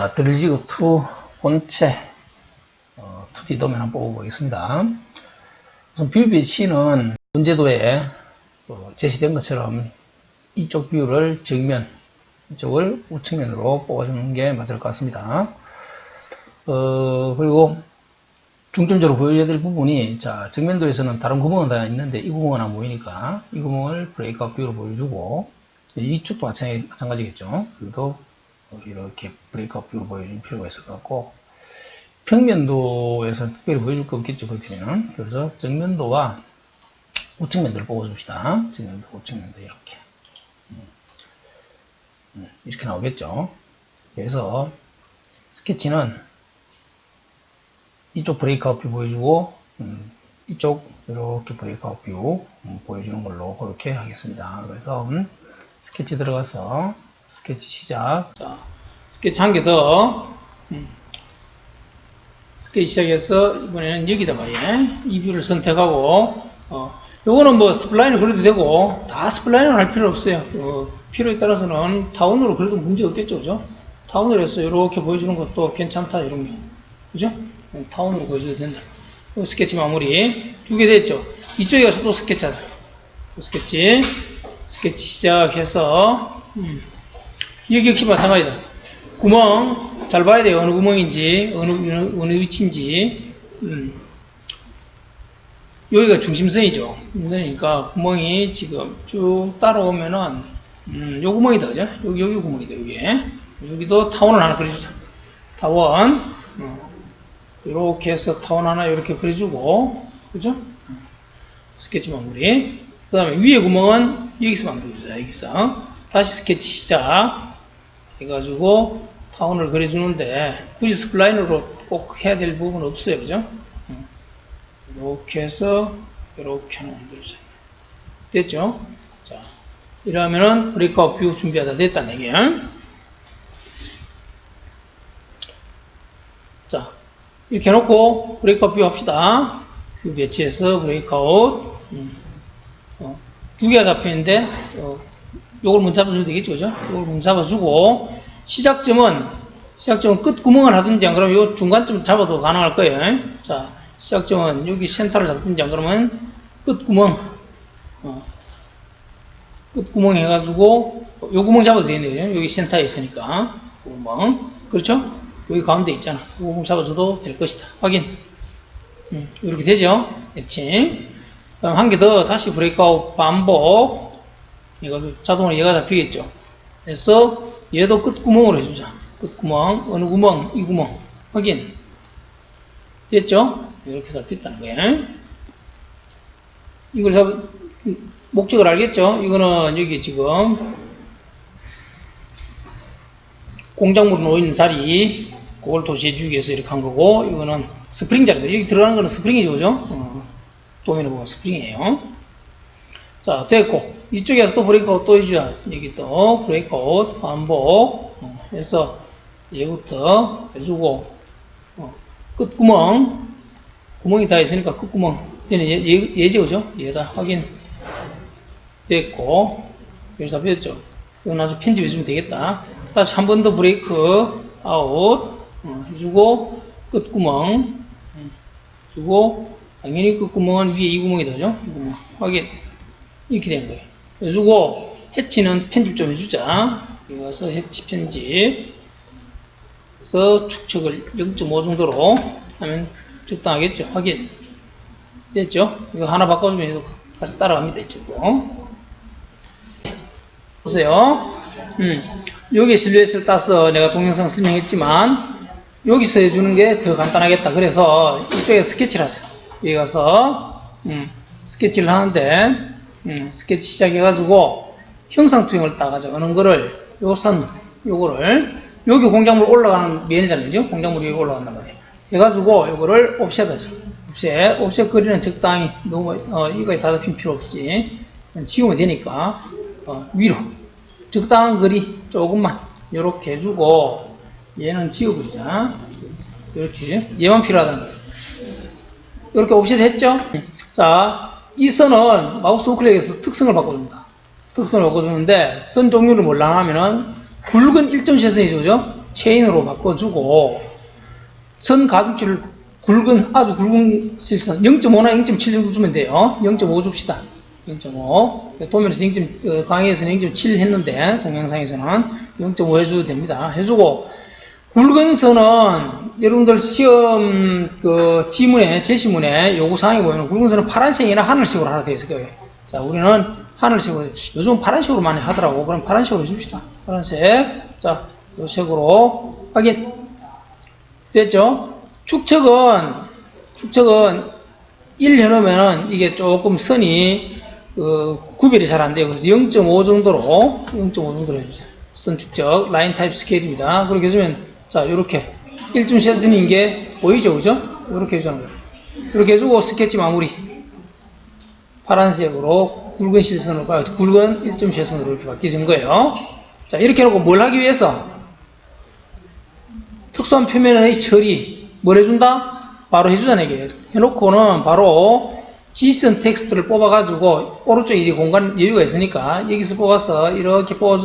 자, 드릴지그 2 본체 어, 2D 도면 한번 뽑아보겠습니다. 우선 뷰 배치는 문제도에 어, 제시된 것처럼 이쪽 뷰를 정면, 이쪽을 우측면으로 뽑아주는 게 맞을 것 같습니다. 어, 그리고 중점적으로 보여줘야 될 부분이, 자, 정면도에서는 다른 구멍은 다 있는데 이 구멍은 안 보이니까 이 구멍을 브레이크아웃 뷰로 보여주고, 이쪽도 마찬가지, 마찬가지겠죠. 그 이렇게 브레이크아웃 뷰로 보여줄 필요가 있을 것 같고, 평면도에서 특별히 보여줄 거 없겠죠, 그렇다면. 그래서 정면도와 우측면도를 뽑아줍시다. 정면도, 우측면도 이렇게. 음, 음, 이렇게 나오겠죠. 그래서 스케치는 이쪽 브레이크아웃 뷰 보여주고 음, 이쪽 이렇게 브레이크아웃 뷰 음, 보여주는 걸로 그렇게 하겠습니다. 그래서 음, 스케치 들어가서 스케치 시작. 자, 스케치 한 개 더. 음, 스케치 시작해서 이번에는 여기다가 예, 이 뷰를 선택하고 어, 요거는 뭐 스플라인을 그려도 되고 다 스플라인을 할 필요 없어요. 어, 필요에 따라서는 타운으로 그래도 문제 없겠죠, 그죠? 타운으로 해서 이렇게 보여주는 것도 괜찮다 이런 거, 그죠? 타운으로 보여줘도 된다. 요 스케치 마무리 두 개 됐죠. 이쪽에 가서 또 스케치. 또 스케치 스케치 시작해서 음. 여기 역시 마찬가지다. 구멍 잘 봐야 돼요. 어느 구멍인지 어느 어느, 어느 위치인지. 음. 여기가 중심선이죠. 중심선이니까 구멍이 지금 쭉 따라오면은 음, 요 구멍이다, 그죠? 여기 여기 구멍이다, 여기. 여기도 타원을 하나 그려주자. 타원. 어. 이렇게 해서 타원 하나 이렇게 그려주고, 그죠? 스케치 마무리. 그 다음에 위에 구멍은 여기서 만들어주자, 여기서. 다시 스케치 시작. 해가지고 타원을 그려주는데, 굳이 스플라인으로 꼭 해야 될 부분은 없어요, 그죠? 이렇게 해서 이렇게 만들어주자. 됐죠? 자, 이러면은 브레이크아웃 뷰 준비하다 됐다는 얘기야. 자, 이렇게 해놓고 브레이크아웃 뷰 합시다. 뷰 배치해서 브레이크아웃. 음. 어, 두 개가 잡혀있는데, 어, 요걸 먼저 잡아주면 되겠죠, 그죠? 요걸 먼저 잡아주고, 시작점은, 시작점은 끝 구멍을 하든지 안 그러면 요 중간점 잡아도 가능할 거예요. 자, 시작점은 여기 센터를 잡든지 안 그러면 끝 구멍, 어, 끝 구멍 해가지고, 요 구멍 잡아도 되겠네요. 여기 센터에 있으니까. 구멍. 그렇죠? 여기 가운데 있잖아. 요 구멍 잡아줘도 될 것이다. 확인. 음, 이렇게 되죠? 그렇지. 그럼 한 개 더 다시 브레이크아웃 반복. 이거 자동으로 얘가 잡히겠죠? 그래서 얘도 끝구멍으로 해주자. 끝구멍, 어느 구멍, 이 구멍. 확인. 됐죠? 이렇게 잡혔다는 거예요. 이걸 잡, 목적을 알겠죠? 이거는 여기 지금 공작물이 놓여있는 자리, 그걸 도시해주기 위해서 이렇게 한 거고, 이거는 스프링 자리다. 여기 들어가는 거는 스프링이죠, 그죠? 어, 도면에 보면 스프링이에요. 자, 됐고, 이쪽에서 또 브레이크아웃 또 해주자. 여기 또 브레이크아웃 반복. 어, 해서 얘부터 해주고, 어, 끝구멍, 구멍이 다 있으니까 끝구멍, 얘는 얘, 얘, 얘죠, 그죠? 얘다 확인. 됐고, 여기 잡혔죠? 이건 아주 편집해주면 되겠다. 다시 한 번 더 브레이크 아웃. 어, 해주고, 끝구멍. 음, 주고, 당연히 끝구멍은 위에 이 구멍이다, 그죠? 이 구멍. 확인 이렇게 된 거예요. 해주고, 해치는 편집 좀 해주자. 여기 와서 해치 편집. 그래서 축척을 0.5 정도로 하면 적당하겠죠. 확인. 됐죠? 이거 하나 바꿔주면 이거 같이 따라갑니다. 이쪽도. 보세요. 음, 여기 실루엣을 따서 내가 동영상 설명했지만 여기서 해주는 게 더 간단하겠다. 그래서 이쪽에 스케치를 하자. 여기 가서 음, 스케치를 하는데 음, 스케치 시작해가지고 형상 투영을 따가자. 어느 거를 요 선, 요거를 여기 공작물 올라가는 면이잖아요. 공작물이 여기 올라간단 말이에요. 해가지고 이거를 옵셋 하죠. 옵셋, 옵셋 거리는 적당히 너무 어, 이거에 다 잡힌 필요 없이 지우면 되니까 어, 위로 적당한 거리 조금만 이렇게 해주고 얘는 지워버리자. 이렇게 얘만 필요하다는 거예요. 이렇게 옵셋 했죠? 자, 이 선은 마우스 우클릭에서 특성을 바꿔줍니다. 특성을 바꿔주는데 선 종류를 몰라 하면은 굵은 일점 세선이죠, 그죠? 체인으로 바꿔주고 선 가중치를 굵은 아주 굵은 실선 0.5나 0.7 정도 주면 돼요. 0.5 줍시다. 0.5 도면에서 0. 어, 강의에서는 0.7 했는데 동영상에서는 0.5 해줘도 됩니다. 해주고 굵은 선은 여러분들 시험 그 지문에 제시문에 요구사항에 보면 굵은 선은 파란색이나 하늘색으로 하나 되어 있을 거예요. 자 우리는 하늘색으로 요즘 파란색으로 많이 하더라고. 그럼 파란색으로 줍시다. 파란색 자 요 색으로 확인 됐죠? 축척은 축척은 1 해놓으면은 이게 조금 선이 어, 구별이 잘 안 돼요. 그래서 0.5 정도로 0.5 정도로 해주세요. 선 축적 라인 타입 스케일입니다. 그렇게 해주면 자 이렇게 1점 쉐슨인 게 보이죠, 그죠? 이렇게 해주는 거예요. 이렇게 해주고 스케치 마무리 파란색으로 굵은 실선으로 아, 굵은 1점 쉐슨으로 이렇게 바뀌어진 거예요. 자 이렇게 해놓고 뭘 하기 위해서 특수한 표면의 처리 뭘 해준다? 바로 해주자는 얘기예요. 해놓고는 바로 지선 텍스트를 뽑아가지고 오른쪽에 이 공간 여유가 있으니까 여기서 뽑아서 이렇게 뽑아주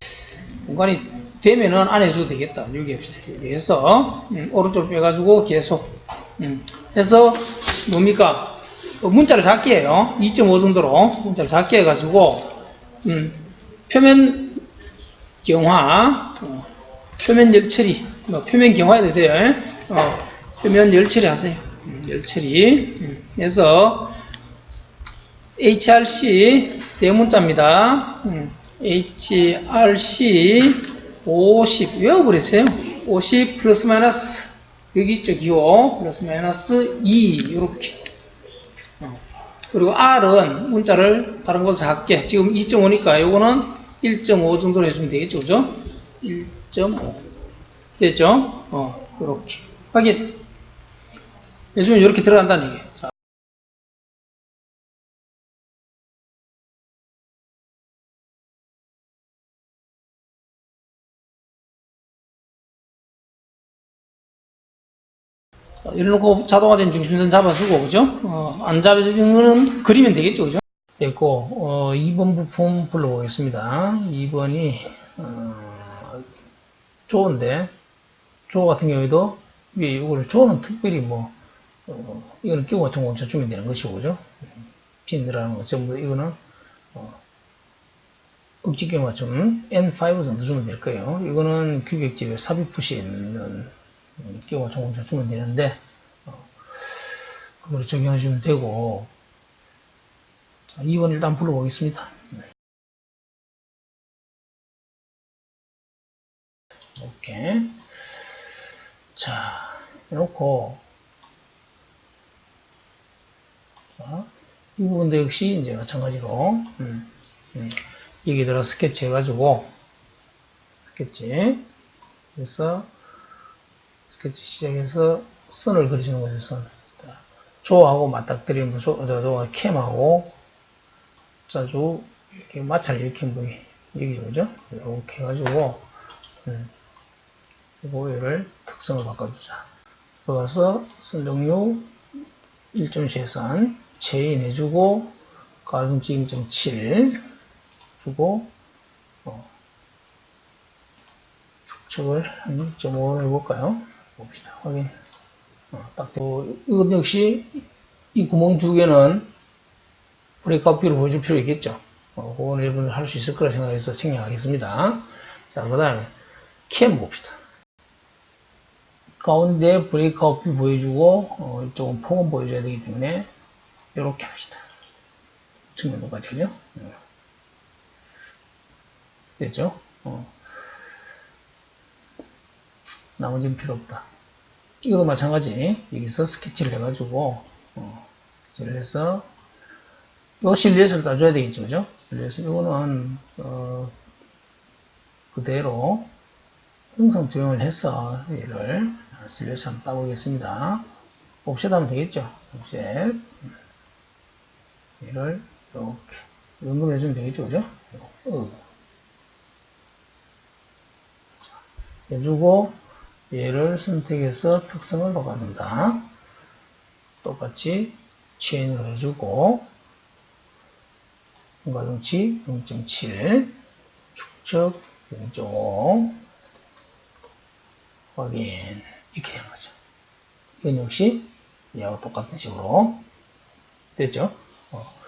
공간이 되면은 안 해줘도 되겠다. 여기 합시다. 여기 해서 음, 오른쪽 빼가지고 계속 음, 해서 뭡니까? 어, 문자를 작게 해요. 2.5 정도로 문자를 작게 해가지고 음, 표면 경화 어, 표면 열 처리 뭐 표면 경화해도 돼요. 어, 표면 열 처리 하세요. 음, 열 처리 음, 해서 HRC 대문자입니다. 음, HRC 50 외워버리세요. 50 플러스 마이너스 여기 있죠? 기호. 플러스 마이너스 2 이렇게. 어. 그리고 R은 문자를 다른 것도 작게. 지금 2.5니까 요거는 1.5 정도로 해주면 되겠죠? 그죠? 1.5 됐죠? 어 이렇게. 확인. 해주면 이렇게 들어간다는 얘기예요 이래놓고 자동화된 중심선 잡아주고, 그죠? 어, 안 잡아지는 거는 그리면 되겠죠, 그죠? 됐고, 어, 2번 부품 불러보겠습니다. 2번이, 어, 조인데, 조 같은 경우에도, 이게 이걸 조는 특별히 뭐, 어, 이거는 끼고 맞춘 거 주면 되는 것이고, 그죠? 핀들하는 거 전부, 이거는, 어, 억지끼 맞춤 N5 정도 주면 될 거예요. 이거는 규격집에 삽입 푸시에 있는 끼워 조금 주면 되는데 어, 그걸 적용해 주면 되고 자, 2번 일단 불러보겠습니다. 네. 오케이 자 해놓고 자, 이 부분도 역시 이제 마찬가지로 음, 음, 여기다가 스케치 해가지고 스케치 그래서 시작해서 선을 그리시는 거죠, 선. 자, 조하고 맞닥뜨리는 거, 조, 저, 저, 캠하고, 자주, 이렇게 마찰 일으킨 부위. 여기죠, 그죠? 이렇게 해가지고, 음, 그리고 얘를 특성을 바꿔주자. 들어가서 선 종류 1.시에선 체인 해주고, 가중치 2.7 주고, 어, 축척을 한2.5 해볼까요? 봅시다. 확인. 어, 딱, 어, 이것 역시 이 구멍 두 개는 브레이크아웃 뷰를 보여줄 필요 있겠죠. 어, 그건 여러분 할 수 있을 거라 생각해서 생략하겠습니다. 자, 그 다음에 캠 봅시다. 가운데 브레이크아웃 뷰 보여주고, 어, 이쪽은 폼은 보여줘야 되기 때문에, 이렇게 합시다. 측면도까지 하죠. 어. 됐죠? 어. 나머지는 필요 없다. 이것도 마찬가지. 여기서 스케치를 해가지고, 어, 스케치를 해서, 요 실루엣을 따줘야 되겠죠. 그죠? 실루엣. 이거는, 어, 그대로 형성 조형을 해서 얘를 실루엣 한번 따보겠습니다. 옵셋 하면 되겠죠. 옵셋. 얘를 이렇게. 이 정도면 해주면 되겠죠. 그죠? 어. 해주고, 얘를 선택해서 특성을 바꿔준다. 똑같이 체인으로 해주고 가중치 0.7 축척 0.5 확인. 이렇게 되는 거죠. 이건 역시 얘와 똑같은 식으로 됐죠? 어.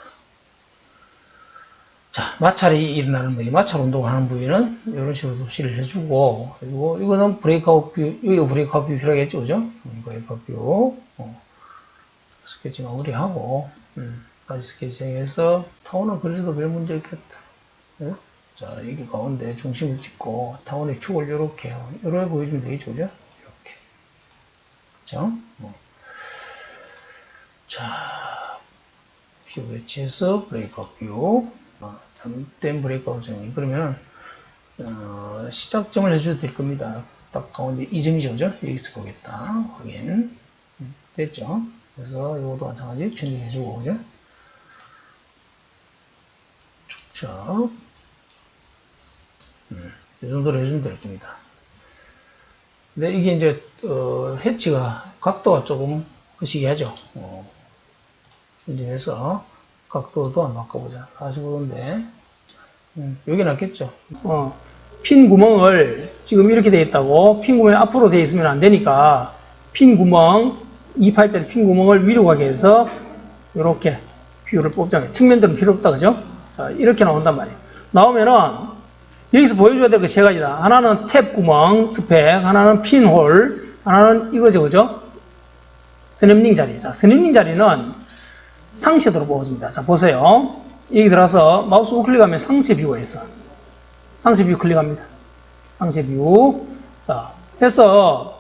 자, 마찰이 일어나는 부위, 마찰 운동을 하는 부위는 이런 식으로 도시를 해주고, 그리고 이거는 브레이크아웃 뷰, 여기가 브레이크아웃 뷰 필요하겠죠, 그죠? 음, 브레이크아웃 뷰. 어. 스케치 마무리하고, 음, 다시 스케치해서 타원을 그려도 별 문제 없겠다. 네? 자, 여기 가운데 중심을 찍고, 타원의 축을 이렇게, 이렇게 보여주면 되겠죠, 그죠? 이렇게. 그죠? 어. 자, 뷰 배치해서 브레이크아웃 뷰. 어, 잘못된 브레이크아웃 정리. 그러면, 어, 시작점을 해줘도 될 겁니다. 딱 가운데 이 점이죠, 그죠? 여기 있을 거겠다. 확인. 음, 됐죠? 그래서 이것도 마찬가지 편집해주고, 그죠? 축적. 음, 이 정도로 해주면 될 겁니다. 근데 이게 이제, 어, 해치가, 각도가 조금 거시기하죠. 어, 편집해서 각도도 한번 바꿔보자. 45도인데. 음, 여기 낫겠죠. 어, 핀 구멍을 지금 이렇게 되어 있다고 핀 구멍이 앞으로 되어 있으면 안 되니까 핀 구멍 28짜리 핀 구멍을 위로 가게 해서 이렇게 뷰를 뽑자면 측면들은 필요 없다 그죠? 자 이렇게 나온단 말이에요. 나오면은 여기서 보여줘야 될거세 가지다. 하나는 탭 구멍 스펙, 하나는 핀홀, 하나는 이거죠 그죠? 스냅링 자리. 자 스냅링 자리는 상세도로 뽑아줍니다. 자 보세요. 여기 들어서 마우스 우클릭하면 상세 뷰가 있어. 상세 뷰 클릭합니다. 상세 뷰. 자, 해서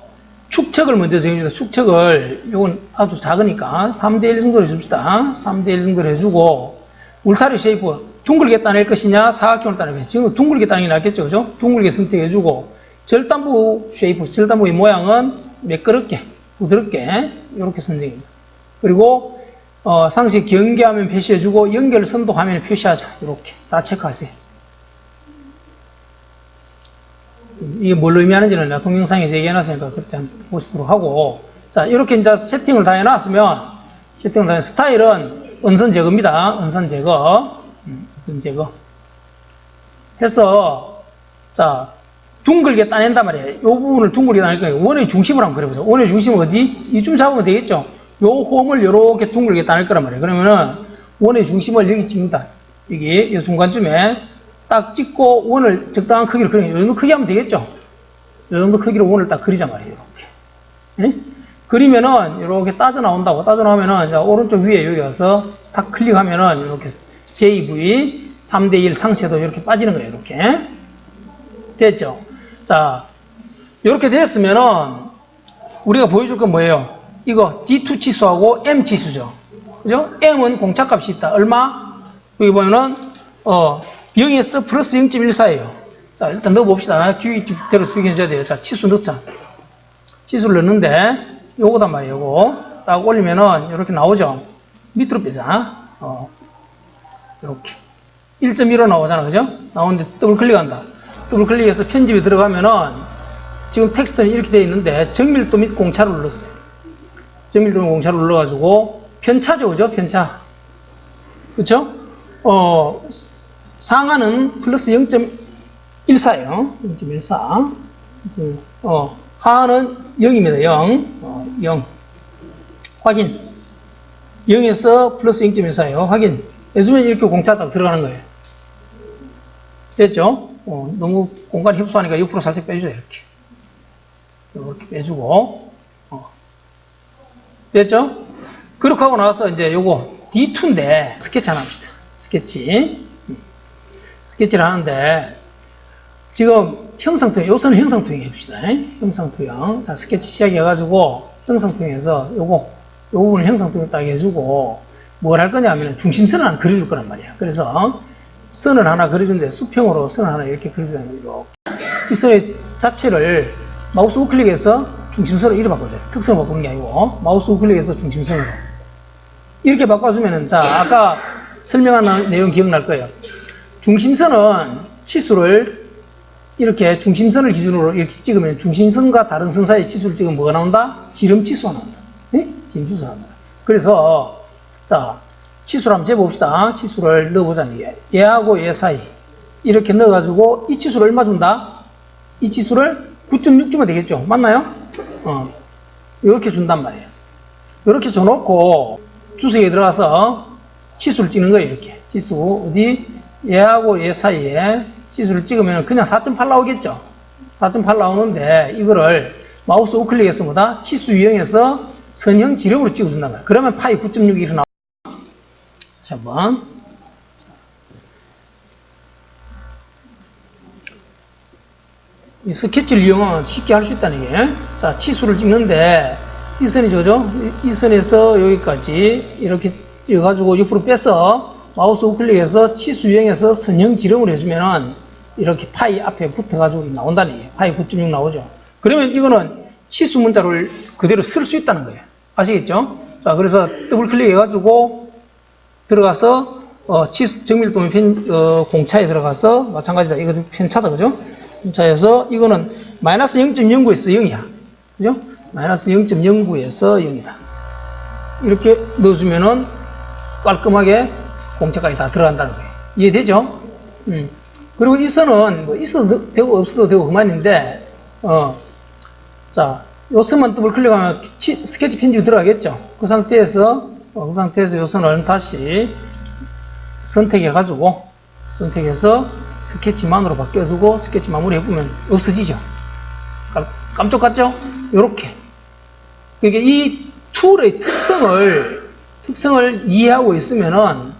축척을 먼저 정해줍니다. 축척을, 이건 아주 작으니까 3대1 정도로 해줍시다. 3대1 정도로 해주고, 울타리 쉐이프, 둥글게 따낼 것이냐, 사각형을 따낼 것이냐. 지금 둥글게 따내는 게 낫겠죠, 그죠? 둥글게 선택해주고, 절단부 쉐이프, 절단부의 모양은 매끄럽게, 부드럽게, 이렇게 선정입니다. 그리고, 어, 상시 경계화면 표시해주고, 연결 선도 화면에 표시하자. 이렇게. 다 체크하세요. 이게 뭘 의미하는지는 내가 동영상에서 얘기해놨으니까 그때 보시도록 하고 자 이렇게 이제 세팅을 다 해놨으면 세팅을 다 해, 스타일은 은선 제거입니다 은선 제거 음, 은선 제거 해서 자 둥글게 따낸단 말이에요 이 부분을 둥글게 따낼 거예요 원의 중심을 한번 그려보죠 원의 중심은 어디? 이쯤 잡으면 되겠죠 요 홈을 이렇게 둥글게 따낼 거란 말이에요 그러면은 원의 중심을 여기 찍는다 여기 이 중간쯤에 딱 찍고 원을 적당한 크기로 그리는 이 정도 크기 하면 되겠죠? 이 정도 크기로 원을 딱 그리자 말이에요. 이렇게. 예? 그리면은 이렇게 따져 나온다고 따져 나오면은 오른쪽 위에 여기 가서 탁 클릭하면은 이렇게 JV 3대1 상세도 이렇게 빠지는 거예요. 이렇게. 됐죠? 자, 이렇게 됐으면은 우리가 보여줄 건 뭐예요? 이거 D2 치수하고 M 치수죠. 그죠? M은 공차값이 있다. 얼마? 여기 보면은 어 0에서 플러스 0.14예요. 자, 일단 넣어봅시다. 규칙대로 수익해줘야 돼요. 자, 치수 넣자. 치수를 넣는데, 요거단 말이에요. 요거. 딱 올리면은, 이렇게 나오죠? 밑으로 빼자. 어, 이렇게. 1.15 나오잖아. 그죠? 나오는데 더블 클릭한다. 더블 클릭해서 편집에 들어가면은, 지금 텍스트는 이렇게 되어 있는데, 정밀도 및 공차를 눌렀어요. 정밀도 및 공차를 눌러가지고, 편차죠. 그죠? 편차. 그쵸? 어, 상하는 플러스 0.14예요. 0.14. 어, 하하는 0입니다. 0. 어, 0. 확인. 0에서 플러스 0.14예요. 확인. 해주면 이렇게 공차 딱 들어가는 거예요. 됐죠? 어, 너무 공간이 협소하니까 옆으로 살짝 빼주세요. 이렇게. 이렇게 빼주고. 어. 됐죠? 그렇게 하고 나서 이제 요거 D2인데 스케치 하나 합시다. 스케치. 스케치를 하는데 지금 형상투영, 요소는 형상투영 해봅시다. 형상투영. 자, 스케치 시작해가지고 형상투영해서 요거, 요 부분을 형상투영 딱 해주고 뭘 할 거냐 하면 중심선을 하나 그려줄 거란 말이야. 그래서 선을 하나 그려주는데 수평으로 선을 하나 이렇게 그려주는 이렇게. 이 선의 자체를 마우스 우클릭해서 중심선으로 이렇게 바꿔줘요. 특성을 바꾸는 게 아니고 마우스 우클릭해서 중심선으로. 이렇게 바꿔주면은 자, 아까 설명한 내용 기억날 거예요. 중심선은 치수를 이렇게 중심선을 기준으로 이렇게 찍으면 중심선과 다른 선 사이의 치수를 찍으면 뭐가 나온다? 지름 치수가 나온다. 네? 지름 치수가 나온다. 그래서 자 치수를 한번 재봅시다. 치수를 넣어보자는 게 얘하고 얘 사이 이렇게 넣어가지고 이 치수를 얼마 준다? 이 치수를 9.6 주면 되겠죠. 맞나요? 어. 이렇게 준단 말이에요. 이렇게 줘놓고 주석에 들어가서 치수를 찍는 거예요. 이렇게 치수 어디 얘하고 얘 사이에 치수를 찍으면 그냥 4.8 나오겠죠. 4.8 나오는데 이거를 마우스 우클릭해서 뭐다 치수 유형에서 선형 지름으로 찍어준단 말이에요. 그러면 파이 9.6이 일어나. 한번 이 스케치를 이용하면 쉽게 할 수 있다는 게. 자, 치수를 찍는데, 이 선이 저죠? 이, 이 선에서 여기까지 이렇게 찍어가지고 옆으로 빼서 마우스 우클릭해서 치수 유형에서 선형 지름을 해주면은 이렇게 파이 앞에 붙어가지고 나온다는 얘기예요. 파이 9.6 나오죠. 그러면 이거는 치수 문자를 그대로 쓸 수 있다는 거예요. 아시겠죠? 자, 그래서 더블 클릭해가지고 들어가서 어, 치수 정밀도면 편, 어, 공차에 들어가서 마찬가지다. 이거 편차다, 그죠? 편차에서 이거는 마이너스 0.09에서 0이야. 그죠? 마이너스 0.09에서 0이다. 이렇게 넣어주면은 깔끔하게 공차까지 다 들어간다는 거예요. 이해되죠? 음. 그리고 이 선은 뭐 있어도 되고 없어도 되고 그만인데, 어, 자, 요 선만 더블 클릭하면 치- 스케치 편집이 들어가겠죠? 그 상태에서, 어, 그 상태에서 요 선을 다시 선택해가지고, 선택해서 스케치만으로 바뀌어주고, 스케치 마무리 해보면 없어지죠? 깜- 깜짝 같죠? 요렇게. 그러니까 이 툴의 특성을, 특성을 이해하고 있으면은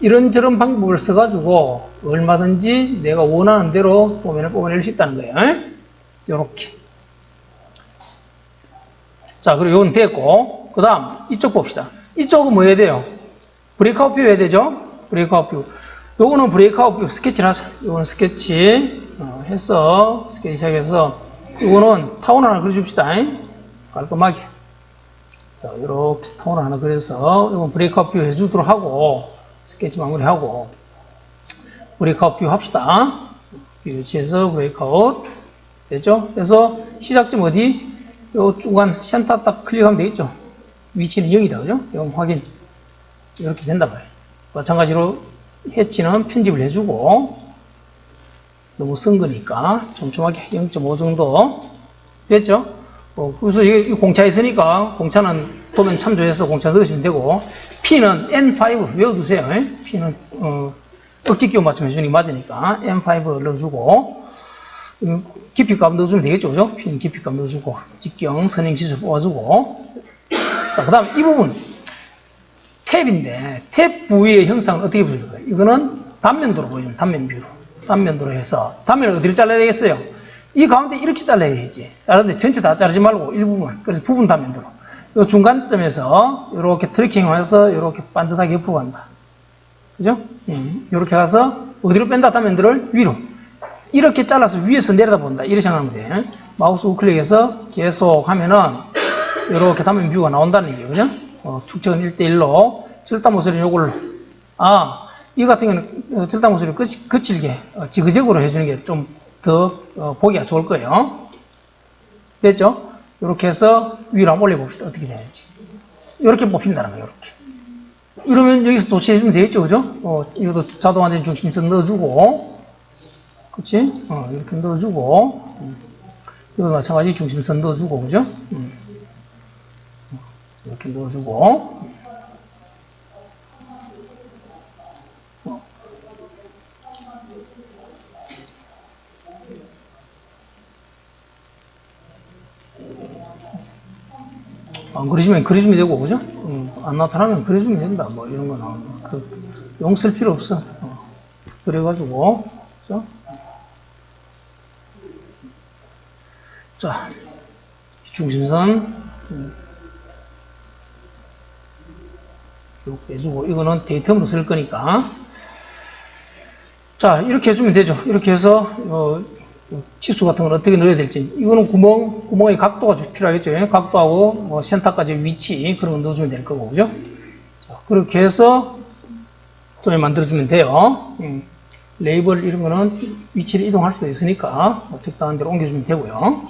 이런저런 방법을 써가지고 얼마든지 내가 원하는 대로 도면을 뽑아낼 수 있다는 거예요. 에? 요렇게. 자, 그리고 이건 됐고, 그 다음, 이쪽 봅시다. 이쪽은 뭐 해야 돼요? 브레이크아웃 뷰 해야 되죠? 브레이크아웃 뷰. 요거는 브레이크아웃 뷰 스케치를 하자. 요거는 스케치, 어, 해서, 스케치 시작해서, 요거는 타원 하나 그려줍시다. 잉? 깔끔하게. 자, 요렇게 타원 하나 그려서, 요건 브레이크아웃 뷰 해주도록 하고, 스케치 마무리하고, 브레이크아웃 뷰 합시다. 뷰 위치에서 브레이크아웃. 되죠? 그래서 시작점 어디? 요 중간 센터 딱 클릭하면 되겠죠? 위치는 0이다. 그죠? 0 확인. 이렇게 된다 봐요. 마찬가지로 해치는 편집을 해주고 너무 쓴 거니까 촘촘하게 0.5 정도 됐죠? 어, 그래서 이게 공차 있으니까 공차는 도면 참조해서 공차 넣으시면 되고 P는 N5 외워두세요. 예? P는 어, 억지 기호 맞춤 해주는 게 맞으니까 N5 넣어주고 음, 깊이값 넣어주면 되겠죠, 그죠? P는 깊이값 넣어주고 직경 선행 지수 뽑아주고 자, 그 다음 이 부분 탭인데 탭 부위의 형상은 어떻게 보여줄까요? 이거는 단면도로 보여주면 단면 뷰로 단면도로 해서 단면을 어디로 잘라야 되겠어요? 이 가운데 이렇게 잘라야 되지. 자르는데 전체 다 자르지 말고 일부분. 그래서 부분 단면도로. 이 중간점에서 이렇게 트래킹을 해서 이렇게 반듯하게 옆으로 간다. 그죠? 음, 이렇게 가서 어디로 뺀다 단면들을? 위로. 이렇게 잘라서 위에서 내려다 본다. 이렇게 생각하면 돼. 마우스 우클릭해서 계속 하면은 이렇게 단면 뷰가 나온다는 얘기예요. 그죠? 어, 축척은 1대1로 절단 모서리 요걸 아, 이 같은 경우는 어, 절단 모서리를 거치, 거칠게 어, 지그재그로 해주는 게 좀더 어, 보기가 좋을 거예요. 됐죠? 이렇게 해서 위로 한번 올려봅시다. 어떻게 되는지. 이렇게 뽑힌다는 거예요. 이렇게. 이러면 여기서 도치해주면 되겠죠. 그죠? 어, 이것도 자동화된 중심선 넣어주고 그치? 어, 이렇게 넣어주고 음. 이것도 마찬가지 중심선 넣어주고 그죠? 음. 이렇게 넣어주고 안 그려주면 그려주면 되고 그죠? 음, 안 나타나면 그려주면 된다 뭐 이런 거는 그용 쓸 필요 없어 어. 그래가지고 그죠? 자 중심선 음. 쭉 빼주고 이거는 데이터로 쓸 거니까. 자 이렇게 해주면 되죠. 이렇게 해서 어, 치수 같은 걸 어떻게 넣어야 될지. 이거는 구멍 구멍의 각도가 주- 필요하겠죠. 예? 각도하고 뭐 센터까지 위치 그런 거 넣어주면 될 거고 그죠? 자 그렇게 해서 도면 만들어주면 돼요. 음. 레이블 이런 거는 위치를 이동할 수도 있으니까 뭐 적당한 대로 옮겨주면 되고요